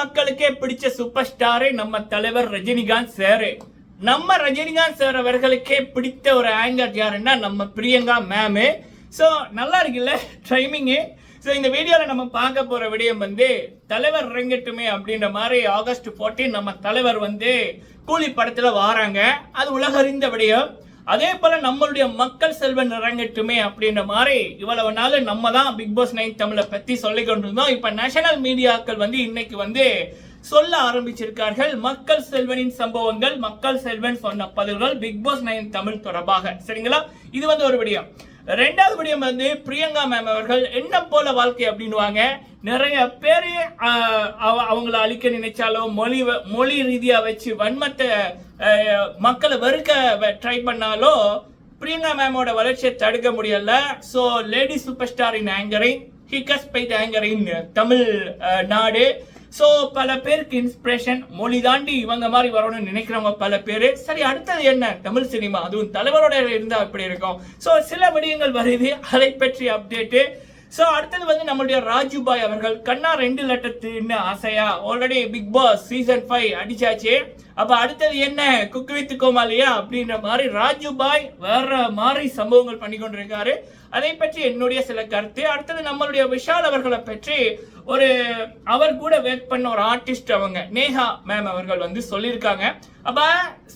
மக்களுக்கே பிடிச்ச சூப்பர் ஸ்டாரே நம்ம தலைவர் ரஜினிகாந்த் சார். நம்ம ரஜினிகாந்த் சார் அவர்களுக்கே பிடித்த ஒரு ஆங்கர் யாருன்னா நம்ம பிரியங்கா மேமு ஸோ நல்லா இருக்குல்ல? ட்ரைமிங்கு ஸோ இந்த வீடியோவில் நம்ம பார்க்க போகிற விடயம் வந்து தலைவர் இறங்கட்டுமே அப்படின்ற மாதிரி ஆகஸ்ட் 14 நம்ம தலைவர் வந்து கூலி படத்தில் வாராங்க. அது உலகறிந்த விடயம். அதே போல நம்மளுடைய மக்கள் செல்வன் இறங்கட்டுமே அப்படின்ற மாதிரி இவ்வளவு நாள் நம்ம தான் பிக் பாஸ் நைன் தமிழை பத்தி சொல்லிக் கொண்டிருந்தோம். இப்ப நேஷனல் மீடியாக்கள் வந்து இன்னைக்கு வந்து சொல்ல ஆரம்பிச்சிருக்கார்கள். மக்கள் செல்வனின் சம்பவங்கள் மக்கள் செல்வன் சொன்ன பதிவுகள் பிக் பாஸ் நைன் தமிழ் தொடர்பாக. சரிங்களா? இது வந்து ஒரு விடயம். ரெண்டாவது விடயம் வந்து பிரியங்கா மேம் அவர்கள் என்ன போல வாழ்க்கை அப்படின்னுவாங்க. நிறைய பேர் அவங்கள அழிக்க நினைச்சாலோ மொழி வ- மொழி ரீதியாக வச்சு வன்மத்தை மக்களை வெறுக்க ட்ரை பண்ணாலோ பிரியங்கா மேமோட வளர்ச்சியை தடுக்க முடியல. So lady super star in anchoring ஹிகஸ் பைட் ஆங்கரிங் தமிழ் நாடு. ஸோ பல பேருக்கு இன்ஸ்பிரேஷன் மொழி தாண்டி இவங்க மாதிரி வரணும்னு நினைக்கிறவங்க பல பேர். சரி அடுத்தது என்ன? தமிழ் சினிமா. அதுவும் தலைவரோட இருந்தா இப்படி இருக்கும். ஸோ சில விடயங்கள் வருது. அதை பற்றி அப்டேட்டு ஸோ அடுத்தது வந்து நம்மளுடைய ராஜுபாய் அவர்கள் கண்ணா ரெண்டு லட்டத்துன்னு ஆசையா? Already big boss season five அடிச்சாச்சு. அப்ப அடுத்தது என்ன? குக் வித் கோமாலியா அப்படின்ற மாதிரி ராஜுபாய் வேற மாதிரி சம்பவங்கள் பண்ணி கொண்டிருக்காரு. அதை பற்றி என்னுடைய சில கருத்து. அடுத்தது நம்மளுடைய விஷால் அவர்களை பற்றி ஒரு அவர் கூட ஒர்க் பண்ண ஒரு ஆர்டிஸ்ட் அவங்க நேஹா மேம் அவர்கள் வந்து சொல்லியிருக்காங்க. அப்ப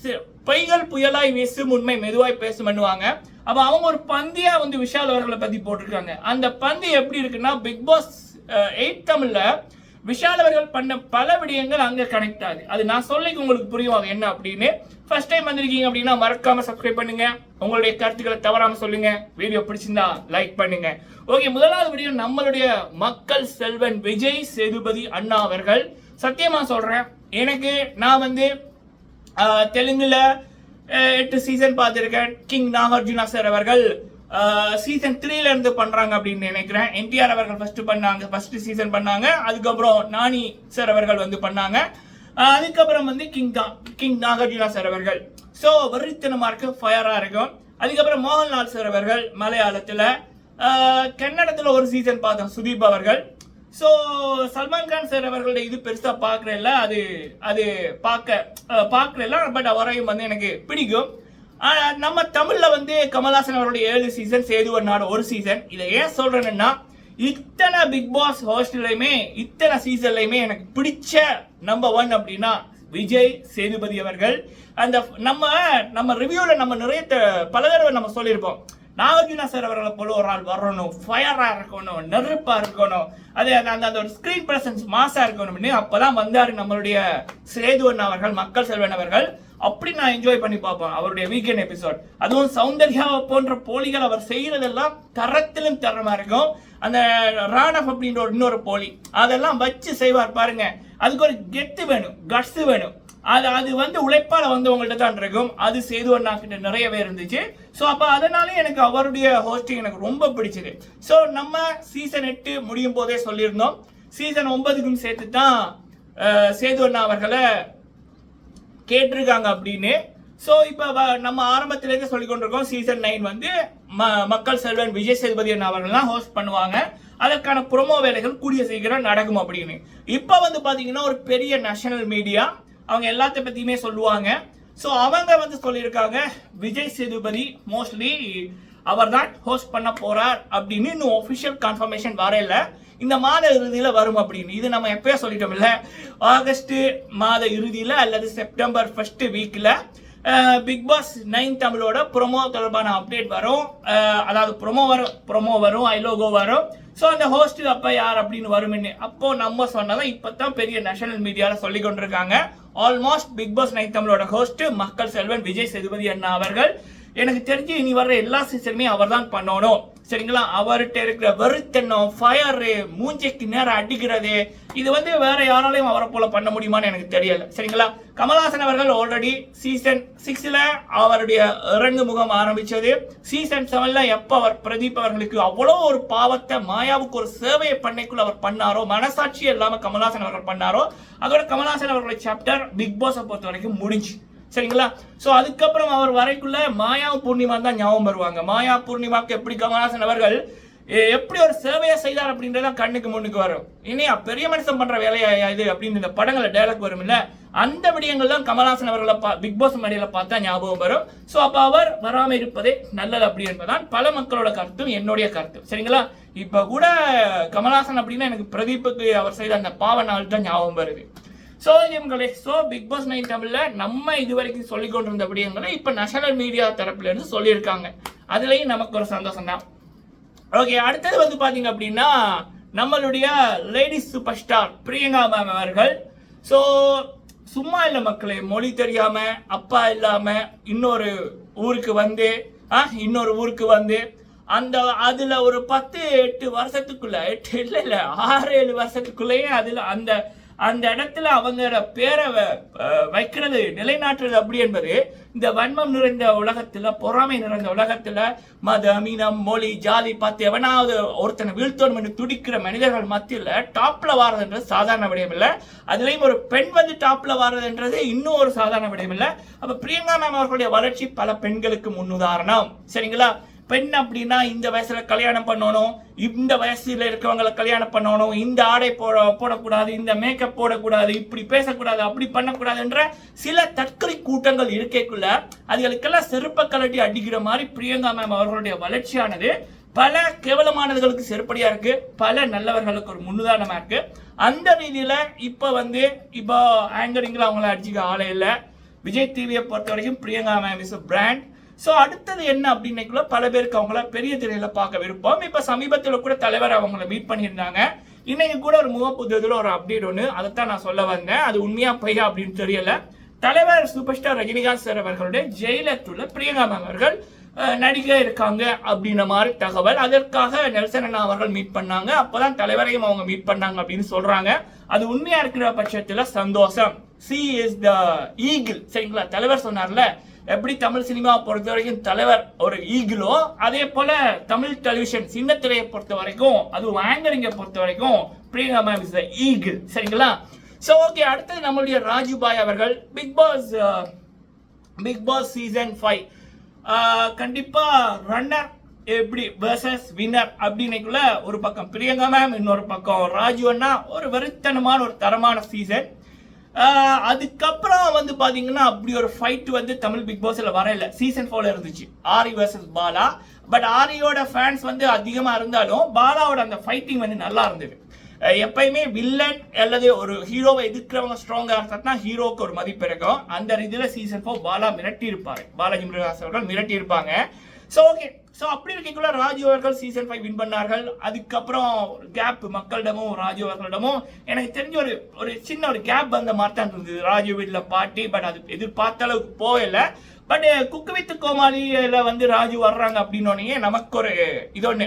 சி- பொய்கள் புயலாய் வீசும் உண்மை மெதுவாய் பேசும் பண்ணுவாங்க. அப்போ அவங்க ஒரு பந்தியாக வந்து விஷால் அவர்களை பற்றி போட்டிருக்காங்க. அந்த பந்தி எப்படி இருக்குன்னா பிக் பாஸ் எயிட் தமிழில் விஷால் அவர்கள் பண்ண பல விடயங்கள் அங்கே கனெக்ட் ஆகுது. அது நான் சொல்லிக்கு உங்களுக்கு புரியும் அது என்ன அப்படின்னு. ஃபர்ஸ்ட் டைம் வந்திருக்கீங்க அப்படின்னா மறக்காம சப்ஸ்கிரைப் பண்ணுங்க. உங்களுடைய கருத்துக்களை தவறாம சொல்லுங்க. வீடியோ பிடிச்சிருந்தா லைக் பண்ணுங்க. ஓகே முதலாவது வீடியோ நம்மளுடைய மக்கள் செல்வன் விஜய் சேதுபதி அண்ணா அவர்கள். சத்தியமா சொல்றேன் எனக்கு நான் வந்து தெலுங்குல எட்டு சீசன் பார்த்துருக்கேன். கிங் நாகார்ஜுனா சார் அவர்கள் சீசன் த்ரீல இருந்து பண்றாங்க அப்படின்னு நினைக்கிறேன். என்டிஆர் அவர்கள் ஃபர்ஸ்ட் பண்ணாங்க ஃபர்ஸ்ட் சீசன் பண்ணாங்க. அதுக்கப்புறம் நானி சார் அவர்கள் வந்து பண்ணாங்க. அதுக்கப்புறம் வந்து கிங் கிங் நாகார்ஜுனா சார் அவர்கள். ஸோ வெறித்தனமா இருக்கு ஃபயரா இருக்கும். அதுக்கப்புறம் மோகன்லால் சார் அவர்கள் மலையாளத்துல கன்னடத்துல ஒரு சீசன் பார்த்தோம் சுதீப் அவர்கள். ஸோ சல்மான் கான் சார் அவர்களுடைய இது பெருசாக பார்க்கறதில்ல அது அது பார்க்க அஹ், பட் அவரையும் வந்து எனக்கு பிடிக்கும். நம்ம தமிழில் வந்து கமல்ஹாசன் அவருடைய ஏழு சீசன் சேதுவன் நாடு ஒரு சீசன் இதை ஏன் சொல்கிறேன்னா இத்தனை பிக் பாஸ் ஹோஸ்டல்லையுமே இத்தனை சீசன்லையுமே எனக்கு பிடிச்ச நம்பர் ஒன் அப்படின்னா விஜய் சேதுபதி அவர்கள். அந்த நம்ம நம்ம ரிவ்யூவில் நம்ம நிறைய பல தடவை நம்ம சொல்லியிருப்போம். நாகார்ஜுனா சார் அவர்களை போல ஒரு ஆள் வரணும் ஃபயரா இருக்கணும் நெருப்பா இருக்கணும். அது அந்த அந்த- ஒரு ஸ்கிரீன் பிரசன்ஸ் மாசா இருக்கணும்னு அப்பதான் வந்தாரு நம்மளுடைய சேதுவன் அவர்கள் மக்கள் செல்வன் அவர்கள். அப்படி நான் என்ஜாய் பண்ணி பார்ப்பேன் அவருடைய வீக்கெண்ட் எபிசோட் அதுவும் சௌந்தர்யாவை போன்ற போலிகள் அவர் செய்யறதெல்லாம் தரத்திலும் தரமா இருக்கும். அந்த ராணப் அப்படின்ற ஒரு இன்னொரு போலி அதெல்லாம் வச்சு செய்வார் பாருங்க. அதுக்கு ஒரு கெத்து வேணும் கட்ஸ் வேணும். அது அது வந்து உழைப்பால் வந்தவங்கள்ட்ட தான் இருக்கும். அது சேது அண்ணாக்கிட்ட நிறைய நிறையவே இருந்துச்சு. ஸோ அப்போ அதனால எனக்கு அவருடைய ஹோஸ்டிங் எனக்கு ரொம்ப பிடிச்சது. ஸோ நம்ம சீசன் எட்டு முடியும் போதே சொல்லியிருந்தோம். சீசன் ஒன்பதுக்கும் சேர்த்து தான் சேது அண்ணா அவர்களை கேட்டிருக்காங்க அப்படின்னு. ஸோ இப்போ நம்ம ஆரம்பத்திலேருந்து சொல்லி கொண்டிருக்கோம். சீசன் நைன் வந்து ம- மக்கள் செல்வன் விஜய் சேதுபதி அண்ணா அவர்கள் தான் ஹோஸ்ட் பண்ணுவாங்க. அதற்கான ப்ரோமோ வேலைகள் கூடிய சீக்கிரம் நடக்கும் அப்படின்னு. இப்போ வந்து பார்த்தீங்கன்னா ஒரு பெரிய நேஷனல் மீடியா அவங்க எல்லாத்த பற்றியுமே சொல்லுவாங்க. ஸோ அவங்க வந்து சொல்லியிருக்காங்க விஜய் சேதுபதி மோஸ்ட்லி அவர் தான் ஹோஸ்ட் பண்ண போறார் அப்படின்னு இன்னும் ஒஃபிஷியல் கன்ஃபர்மேஷன் வரையில இந்த மாத இறுதியில் வரும் அப்படின்னு. இது நம்ம எப்பயோ சொல்லிட்டோம் இல்ல ஆகஸ்ட் மாத இறுதியில் அல்லது செப்டம்பர் ஃபர்ஸ்ட் வீக்கில் பிக் பாஸ் நைன் தமிழோட ப்ரோமோ தொடர்பான அப்டேட் வரும். அதாவது ப்ரோமோ வரும் ப்ரோமோ வரும் ஐலோகோ வரும். ஸோ அந்த ஹோஸ்ட் அப்போ யார் அப்படின்னு வரும்னு அப்போ நம்ம சொன்னதான் இப்போ தான் பெரிய நேஷனல் மீடியாவில் சொல்லி கொண்டிருக்காங்க. ஆல்மோஸ்ட் பிக் பாஸ் நைன் தமிழோட ஹோஸ்ட் மக்கள் செல்வன் விஜய் சேதுபதி அண்ணா அவர்கள். எனக்கு தெரிஞ்சு இனி வர்ற எல்லா சீசனுமே அவர் தான் பண்ணணும். சரிங்களா? அவர்கிட்ட இருக்கிற வெறுத்தெண்ணம் ஃபயரு மூஞ்சிக்கு நேரம் அடிக்கிறது இது வந்து வேற யாராலையும் அவரை போல பண்ண முடியுமான்னு எனக்கு தெரியல. சரிங்களா? கமல்ஹாசன் அவர்கள் ஆல்ரெடி சீசன் சிக்ஸ்ல அவருடைய இறங்கு முகம் ஆரம்பிச்சது. சீசன் செவன்ல எப்ப அவர் பிரதீப் அவர்களுக்கு அவ்வளோ ஒரு பாவத்தை மாயாவுக்கு ஒரு சேவையை பண்ணைக்குள்ள அவர் பண்ணாரோ மனசாட்சி இல்லாம கமல்ஹாசன் அவர்கள் பண்ணாரோ அதோட கமல்ஹாசன் அவர்களுடைய சாப்டர் பிக் பாஸை பொறுத்த வரைக்கும் முடிஞ்சு. சரிங்களா? ஸோ அதுக்கப்புறம் அவர் வரைக்குள்ள மாயா பூர்ணிமா தான் ஞாபகம் வருவாங்க. மாயா பூர்ணிமாவுக்கு எப்படி கமல்ஹாசன் அவர்கள் எப்படி ஒரு சேவையை செய்தார் அப்படின்றத கண்ணுக்கு முன்னுக்கு வரும். இனியா பெரிய மனுஷன் பண்ற வேலையா இது அப்படின்னு இந்த படங்களை டைலாக் வரும் இல்ல அந்த விடயங்கள் தான் கமல்ஹாசன் அவர்களை பா- பிக் பாஸ் மேடையில பார்த்தா ஞாபகம் வரும். ஸோ அப்போ அவர் வராம இருப்பதே நல்லது அப்படி என்பதுதான் பல மக்களோட கருத்தும் என்னுடைய கருத்தும். சரிங்களா? இப்ப கூட கமல்ஹாசன் அப்படின்னா எனக்கு பிரதீப்புக்கு அவர் செய்த அந்த பாவ நாள் தான் ஞாபகம் வருது. ஸோ இவங்களே ஸோ பிக் பாஸ் நைன் தமிழில் நம்ம இது வரைக்கும் சொல்லி கொண்டிருந்த விடயங்களை இப்போ நேஷனல் மீடியா தரப்புலேருந்து சொல்லியிருக்காங்க. அதுலேயும் நமக்கு ஒரு சந்தோஷம் தான் ஓகே அடுத்தது வந்து பார்த்தீங்க அப்படின்னா நம்மளுடைய ladies super star Priyanka ma'am அவர்கள். ஸோ சும்மா இல்லை மக்களே மொழி தெரியாமல் அப்பா இல்லாமல் இன்னொரு ஊருக்கு வந்து ஆ இன்னொரு ஊருக்கு வந்து அந்த அதில் ஒரு பத்து எட்டு வருஷத்துக்குள்ள எட்டு இல்லை இல்லை ஆறு ஏழு வருஷத்துக்குள்ளேயே அதில் அந்த அந்த இடத்துல அவங்களோட பேரை வைக்கிறது நிலைநாட்டுறது அப்படி என்பது இந்த வன்மம் நிறைந்த உலகத்தில் பொறாமை நிறைந்த உலகத்தில் மதம் இனம் மொழி ஜாதி பார்த்து எவனாவது ஒருத்தனை வீழ்த்தணும் என்று துடிக்கிற மனிதர்கள் மத்தியில் டாப்பில் வாரதுன்றது சாதாரண விடயம் இல்லை. அதுலேயும் ஒரு பெண் வந்து டாப்பில் வாரதுன்றது இன்னும் ஒரு சாதாரண விடயம் இல்லை. அப்போ பிரியங்கா மேம் அவர்களுடைய வளர்ச்சி பல பெண்களுக்கு முன்னுதாரணம். சரிங்களா? பெண் அப்படின்னா இந்த வயசுல கல்யாணம் பண்ணணும் இந்த வயசுல இருக்கவங்கள கல்யாணம் பண்ணணும் இந்த ஆடை போட போடக்கூடாது இந்த மேக்கப் போடக்கூடாது இப்படி பேசக்கூடாது அப்படி பண்ணக்கூடாதுன்ற சில தற்கொலை கூட்டங்கள் இருக்கைக்குள்ள அதுகளுக்கெல்லாம் செருப்ப கலட்டி அடிக்கிற மாதிரி பிரியங்கா மேம் அவர்களுடைய வளர்ச்சியானது பல கேவலமானதுகளுக்கு செருப்படியா இருக்கு. பல நல்லவர்களுக்கு ஒரு முன்னுதாரணமா இருக்கு. அந்த ரீதியில இப்ப வந்து இப்போ ஆங்கரிங்ல அவங்கள அடிச்சுக்க ஆளே இல்லை. விஜய் டிவியை பொறுத்த வரைக்கும் Priyanka ma'am is brand so அடுத்தது என்ன அப்படின்னக்குள்ள பல பேருக்கு அவங்கள பெரிய திரையில பார்க்க விருப்பம். இப்போ சமீபத்தில் கூட தலைவர் அவங்கள மீட் பண்ணியிருந்தாங்க. இன்னைக்கு கூட ஒரு முகப்புத்தகத்தில் ஒரு அப்டேட் ஒன்று அதைத்தான் நான் சொல்ல வந்தேன். அது உண்மையா பையா அப்படின்னு தெரியல. தலைவர் சூப்பர் ஸ்டார் ரஜினிகாந்த் சார் அவர்களுடைய ஜெயிலத்துள்ள பிரியங்கா மேம் அவர்கள் அஹ், இருக்காங்க அப்படின்ற மாதிரி தகவல். அதற்காக நெல்சன் அண்ணா அவர்கள் மீட் பண்ணாங்க. அப்பதான் தலைவரையும் அவங்க மீட் பண்ணாங்க அப்படின்னு சொல்றாங்க. அது உண்மையா இருக்கிற பட்சத்தில் சந்தோஷம். சி இஸ் த ஈகிள் சரிங்களா? தலைவர் சொன்னார்ல எப்படி தமிழ் சினிமா பொறுத்த வரைக்கும் தலைவர் ஒரு ஈகிளோ அதே போல தமிழ் டெலிவிஷன் சின்ன திரையை பொறுத்த வரைக்கும் அது ஆங்கரிங்கை பொறுத்த வரைக்கும் Priyanka ma'am is the eagle சரிங்களா? ஸோ ஓகே அடுத்தது நம்மளுடைய ராஜுபாய் அவர்கள் big boss big boss season five கண்டிப்பா ரன்னர் எப்படி வேர்சஸ் வின்னர் அப்படின்னைக்குள்ள ஒரு பக்கம் பிரியங்கா மேம் இன்னொரு பக்கம் ராஜு அண்ணா. ஒரு வெறித்தனமான ஒரு தரமான சீசன் அதுக்கப்புறம் வந்து பாத்தீங்கன்னா அப்படி ஒரு ஃபைட் வந்து தமிழ் பிக் பாஸ்ல வரல சீசன் ஃபோர்ல இருந்துச்சு. ஆரி வர்சஸ் பாலா. பட் ஆரியோட ஃபேன்ஸ் வந்து அதிகமா இருந்தாலும் பாலாவோட அந்த ஃபைட்டிங் வந்து நல்லா இருந்தது. எப்பயுமே வில்லன் அல்லது ஒரு ஹீரோவை எதிர்க்கிறவங்க ஸ்ட்ராங்காக இருந்தா ஹீரோக்கு ஒரு மதிப்பு இருக்கும் அந்த ரீதியில் சீசன் ஃபோர் பாலா மிரட்டி இருப்பாரு பாலாஜி முருகாஸ் அவர்கள் மிரட்டி இருப்பாங்க ஸோ ஓகே ஸோ அப்படி இருக்கக்குள்ள ராஜு அவர்கள் சீசன் ஃபைவ் வின் பண்ணார்கள். அதுக்கப்புறம் கேப் மக்களிடமும் ராஜு அவர்களிடமும் எனக்கு தெரிஞ்ச ஒரு ஒரு சின்ன ஒரு கேப் வந்த மாதிரி தான் இருந்தது. ராஜு வீட்டில் பாட்டி பட் அது எதிர்பார்த்த அளவுக்கு போகலை. பட் eh, குக்கு வித் கோமாளியில் வந்து ராஜு வர்றாங்க அப்படின்னோடனே நமக்கு ஒரு இது ஒன்று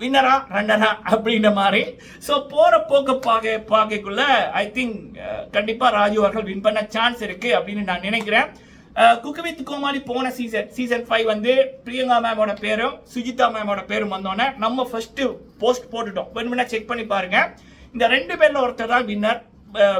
வின்னரா ரன்னரா அப்படின்ற மாதிரி. ஸோ போகிற போக்க பார்க்க பார்க்கக்குள்ள ஐ திங்க் eh, கண்டிப்பாக ராஜு அவர்கள் வின் பண்ண சான்ஸ் இருக்குது அப்படின்னு நான் நினைக்கிறேன். குக்கு வித் கோமாளி போன சீசன் சீசன் ஃபைவ் வந்து பிரியங்கா மேமோட பேரும் சுஜிதா மேமோட பேரும் வந்தோடனே நம்ம ஃபர்ஸ்ட் போஸ்ட் போட்டுட்டோம். வேணும்னா செக் பண்ணி பாருங்க. இந்த ரெண்டு பேர்ல ஒருத்தர் தான் வின்னர்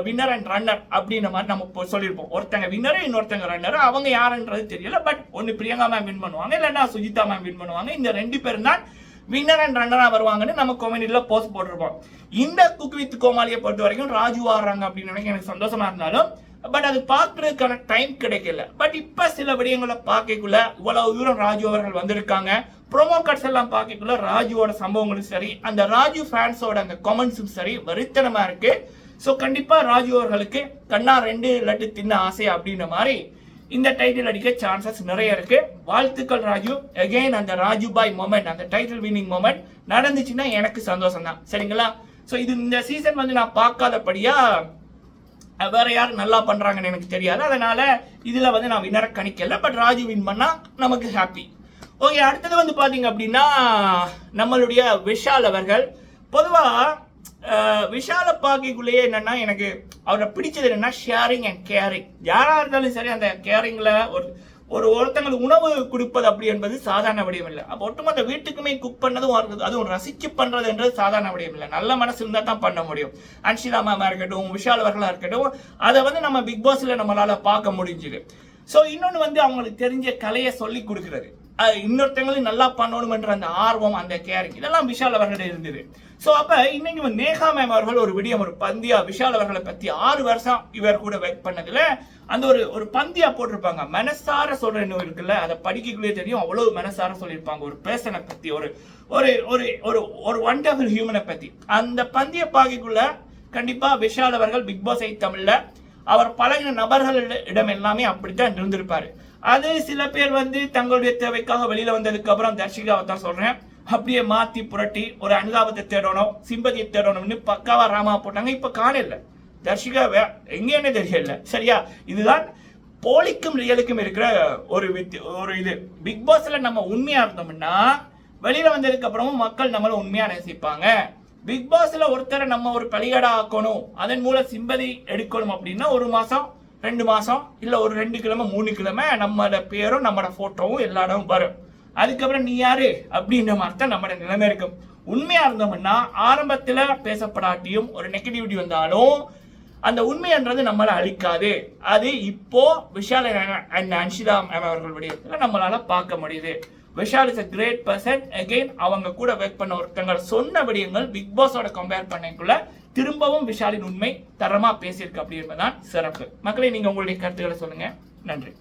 வின்னர் அண்ட் ரன்னர் அப்படின்ற மாதிரி நம்ம சொல்லியிருப்போம். ஒருத்தங்க வின்னரு இன்னொருத்தங்க ரன்னர் அவங்க யாருன்றது தெரியல பட் ஒன்னு பிரியங்கா மேம் வின் பண்ணுவாங்க இல்லைன்னா சுஜிதா மேம் வின் பண்ணுவாங்க. இந்த ரெண்டு பேரும் தான் வின்னர் அண்ட் ரன்னராக வருவாங்கன்னு நம்ம கொமெடியில போஸ்ட் போட்டிருப்போம். இந்த குக் வித் கோமாளியை பொறுத்த வரைக்கும் ராஜு ஆடுறாங்க அப்படின்னு எனக்கு சந்தோஷமா இருந்தாலும் பட் அது பார்க்கறதுக்கான டைம் கிடைக்கல. பட் இப்ப சில விடயங்களை பார்க்கக்குள்ள இவ்வளவு தூரம் ராஜு அவர்கள் வந்திருக்காங்க. ப்ரோமோ கட்ஸ் எல்லாம் பார்க்கக்குள்ள ராஜுவோட சம்பவங்களும் சரி அந்த ராஜு ஃபேன்ஸோட அந்த கமெண்ட்ஸும் சரி வெறித்தனமா இருக்கு. ஸோ கண்டிப்பா ராஜு அவர்களுக்கு கண்ணா ரெண்டு லட்டு தின்ன ஆசை அப்படின்ற மாதிரி இந்த டைட்டில் அடிக்க சான்சஸ் நிறைய இருக்கு. வாழ்த்துக்கள் ராஜு. அகைன் அந்த ராஜு பாய் மொமெண்ட் அந்த டைட்டில் வின்னிங் மொமெண்ட் நடந்துச்சுன்னா எனக்கு சந்தோஷம் தான் சரிங்களா? ஸோ இது இந்த சீசன் வந்து நான் பார்க்காதபடியா வேற யார் நல்லா பண்றாங்கன்னு எனக்கு தெரியாது. அதனால இதுல வந்து நான் வின்னரை கணிக்கல. பட் ராஜு வின் பண்ணா நமக்கு ஹாப்பி ஓகே அடுத்தது வந்து பாத்தீங்க அப்படின்னா நம்மளுடைய விஷால் அவர்கள். பொதுவா விஷால பார்க்கக்குள்ளேயே என்னன்னா எனக்கு அவரை பிடிச்சது என்னன்னா ஷேரிங் அண்ட் கேரிங் யாரா இருந்தாலும் சரி அந்த கேரிங்ல ஒரு ஒரு ஒருத்தங்களுக்கு உணவு கொடுப்பது அப்படி என்பது சாதாரண விடயம் இல்லை அப்போ ஒட்டுமொத்த வீட்டுக்குமே குக் பண்ணதும் வருது அதுவும் ரசிச்சு என்றது சாதாரண விடயம் இல்லை நல்ல மனசு இருந்தால் தான் பண்ண முடியும். அன்ஷிதா இருக்கட்டும் விஷால் அவர்களாக இருக்கட்டும் அதை வந்து நம்ம பிக் பாஸில் நம்மளால் பார்க்க முடிஞ்சுது. ஸோ இன்னொன்று வந்து அவங்களுக்கு தெரிஞ்ச கலையை சொல்லி கொடுக்குறது. இன்னொருத்தங்களையும் நல்லா பண்ணணும்ன்ற அந்த ஆர்வம் அந்த கேரிங் இதெல்லாம் விஷால் அவர்களிடம் இருந்தது. ஸோ அப்போ இன்னைக்கு நேகா மேம் அவர்கள் ஒரு விடியம் ஒரு பந்தியா விஷால் அவர்களை பற்றி ஆறு வருஷம் இவர் கூட வெயிட் பண்ணதில் அந்த ஒரு ஒரு பந்தியா போட்டிருப்பாங்க. மனசார சொல்ற இன்னும் இருக்குல்ல அதை படிக்கக்குள்ளே தெரியும். அவ்வளவு மனசார சொல்லியிருப்பாங்க. ஒரு பேசனை பற்றி ஒரு ஒரு ஒரு ஒரு ஒரு ஒண்டர்ஃபுல் ஹியூமனை பற்றி அந்த பந்திய பாகிக்குள்ள கண்டிப்பாக விஷால் அவர்கள் பிக் பாஸ் ஐ தமிழில் அவர் பழகின நபர்களிடம் எல்லாமே அப்படித்தான் இருந்திருப்பாரு. அது சில பேர் வந்து தங்களுடைய தேவைக்காக வெளியில வந்ததுக்கு அப்புறம் தர்ஷிகாவை தான் சொல்றேன். அப்படியே மாத்தி புரட்டி ஒரு அனுதாபத்தை தேடணும் சிம்பதியை தேடணும்னு பக்காவா ராமா போட்டாங்க. இப்ப காணல தர்ஷிகா எங்கேன்னு தெரியல சரியா? இதுதான் போலிக்கும் ரியலுக்கும் இருக்கிற ஒரு வித் ஒரு இது. பிக் பாஸ்ல நம்ம உண்மையா இருந்தோம்னா வெளியில வந்ததுக்கு அப்புறமும் மக்கள் நம்மளை உண்மையா நேசிப்பாங்க. பிக் பாஸ்ல ஒருத்தரை நம்ம ஒரு பலிகடா ஆக்கணும் அதன் மூலம் சிம்பதி எடுக்கணும் அப்படின்னா ஒரு மாசம் ரெண்டு மாதம் இல்லை ஒரு ரெண்டு கிழமை மூணு கிழமை நம்மளோட பேரும் நம்மளோட ஃபோட்டோவும் எல்லா இடமும் வரும். அதுக்கப்புறம் நீ யாரு? அப்படின்ற மாதிரி தான் நம்மளோட நிலைமை இருக்கும் உண்மையாக இருந்தோம்னா ஆரம்பத்தில் பேசப்படாட்டியும் ஒரு நெகட்டிவிட்டி வந்தாலும் அந்த உண்மைன்றது நம்மளை அழிக்காது. அது இப்போ விஷால் அண்ட் அன்ஷிதா மேம் அவர்கள் விடயத்துல நம்மளால பார்க்க முடியுது. Vishal is a great person again அவங்க கூட ஒர்க் பண்ண ஒருத்தங்க சொன்ன விடயங்கள் பிக் பாஸோட கம்பேர் பண்ணக்குள்ள திரும்பவும் விஷாலின் உண்மை தரமா பேசியிருக்கு அப்படி என்பதுதான் சிறப்பு. மக்களை நீங்க உங்களுடைய கருத்துக்களை சொல்லுங்க. நன்றி.